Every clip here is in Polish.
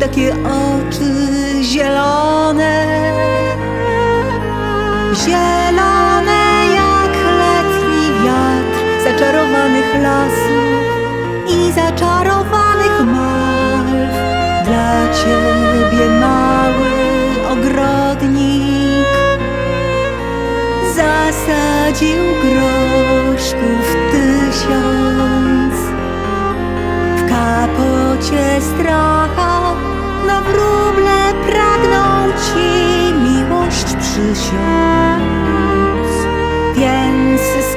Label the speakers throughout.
Speaker 1: Takie oczy zielone, zielone jak letni wiatr zaczarowanych lasów i zaczarowanych malw. Dla ciebie mały ogrodnik zasadził groszków tysiąc. W kapocie stracha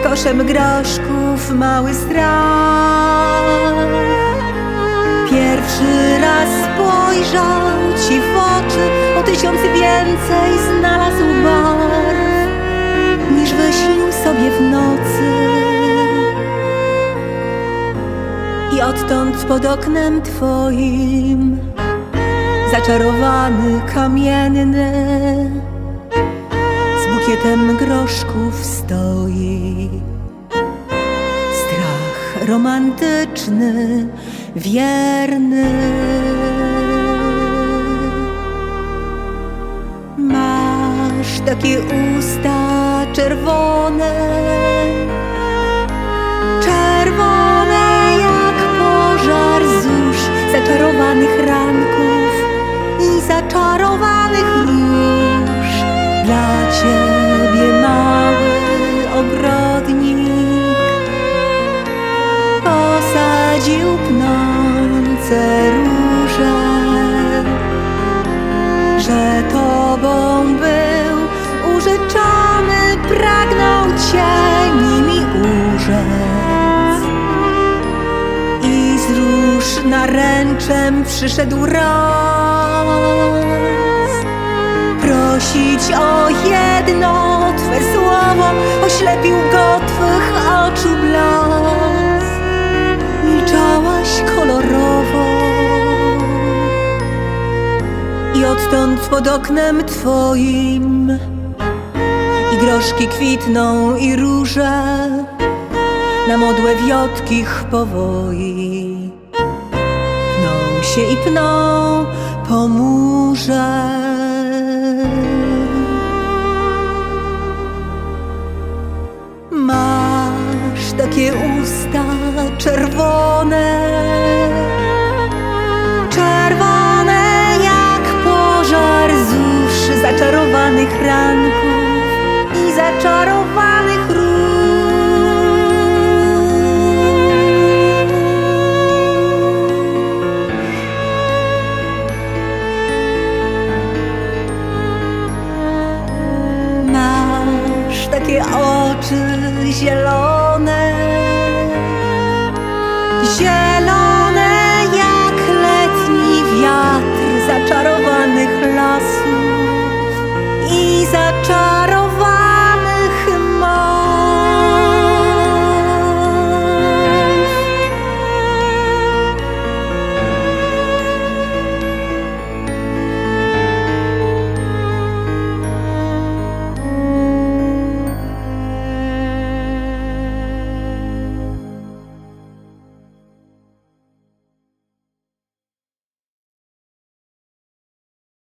Speaker 1: koszem groszków mały strach. Pierwszy raz spojrzał ci w oczy O tysiąc więcej znalazł barw Niż wyśnił sobie w nocy. I odtąd pod oknem twoim Zaczarowany kamienny bukietem groszków stoi. Strach romantyczny, wierny. Masz takie usta czerwone Czerwone jak pożar zórz Zaczarowanych ranków i zaczarowanych róż Dla ciebie Posadził pnące róże Że tobą był użyczony Pragnął cię nimi urzec. I z róż naręczem przyszedł raz Prosić o jedno Twe słowo Oślepił go Twych I odtąd pod oknem Twoim. I groszki kwitną i róże Na modłę wiotkich powoi Pną się i pną po murze. Masz takie usta czerwone zimnych ranków i zaczarowanych róż. Masz takie oczy zielone, zielone jak letni wiatr zaczarowanych